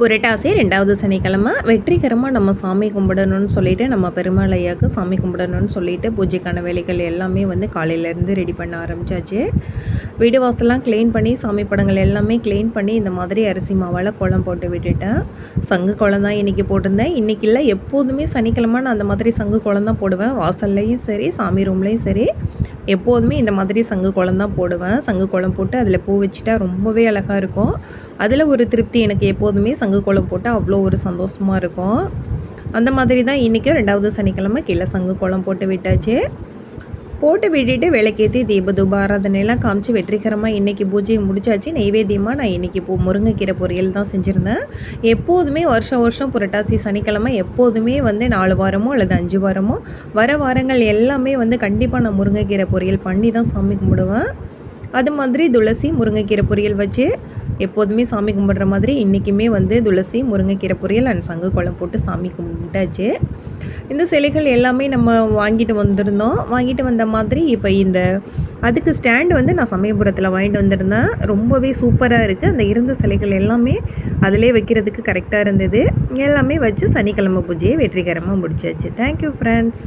புரட்டாசி ரெண்டாவது சனிக்கிழமை வெற்றிகரமாக நம்ம சாமி கும்பிடணும்னு சொல்லிட்டு நம்ம பெருமாள் ஐயாவுக்கு சாமி கும்பிடணும்னு சொல்லிட்டு பூஜைக்கான வேலைகள் எல்லாமே வந்து காலையிலேருந்து ரெடி பண்ண ஆரம்பித்தாச்சு வீடு வாசலாம் க்ளீன் பண்ணி சாமி படங்கள் எல்லாமே க்ளீன் பண்ணி இந்த மாதிரி அரிசி மாவால் குளம் போட்டு விட்டுட்டேன். சங்கு குளம் தான் இன்றைக்கி போட்டிருந்தேன். இன்றைக்கி இல்லை எப்போதுமே சனிக்கிழமை நான் அந்த மாதிரி சங்கு குளம் தான் போடுவேன். வாசல்லையும் சரி சாமி ரூம்லேயும் சரி. எப்போதுமே இந்த மாதிரி சங்கு குளம் தான் போடுவேன். சங்கு குளம் போட்டு அதில் பூ வச்சுட்டா ரொம்பவே அழகாக இருக்கும். அதில் ஒரு திருப்தி எனக்கு எப்போதுமே சங்கு குளம் போட்டால் அவ்வளோ ஒரு சந்தோஷமாக இருக்கும். அந்த மாதிரி தான் இன்றைக்கும் ரெண்டாவது சனிக்கிழமை கீழே சங்கு குளம் போட்டு விட்டாச்சு. போட்டு விட்டுட்டு விளக்கேற்றி தீப தூபாராதனையெல்லாம் காமிச்சு வெற்றிகரமாக இன்றைக்கி பூஜையை முடிச்சாச்சு. நைவேத்தியமாக நான் இன்றைக்கி இப்போ முருங்கைக்கீரை பொரியல் தான் செஞ்சுருந்தேன். எப்போதுமே வருஷம் வருஷம் புரட்டாசி சனிக்கிழமை எப்போதுமே வந்து நாலு வாரமோ அல்லது அஞ்சு வாரமோ வர வாரங்கள் எல்லாமே வந்து கண்டிப்பாக நான் முருங்கைக்கீரை பொரியல் பண்ணி தான் சாமி கும்பிடுவேன். அது மாதிரி துளசி முருங்கைக்கீரை பொரியல் வச்சு எப்போதுமே சாமி கும்பிட்ற மாதிரி இன்றைக்குமே வந்து துளசி முருங்கைக்கீரை பொரியல் அண்ட் சங்கு குளம் போட்டு சாமி கும்பிட்டாச்சு. இந்த சிலைகள் எல்லாமே நம்ம வாங்கிட்டு வந்திருந்தோம். வாங்கிட்டு வந்த மாதிரி இப்போ இந்த அதுக்கு ஸ்டாண்டு வந்து நான் சமயபுரத்தில் வாங்கிட்டு வந்திருந்தேன். ரொம்பவே சூப்பராக இருக்குது அந்த இருந்த சிலைகள் எல்லாமே அதிலே வைக்கிறதுக்கு கரெக்டாக இருந்தது. எல்லாமே வச்சு சனிக்கிழமை பூஜையை வெற்றிகரமாக முடிச்சாச்சு. Thank you friends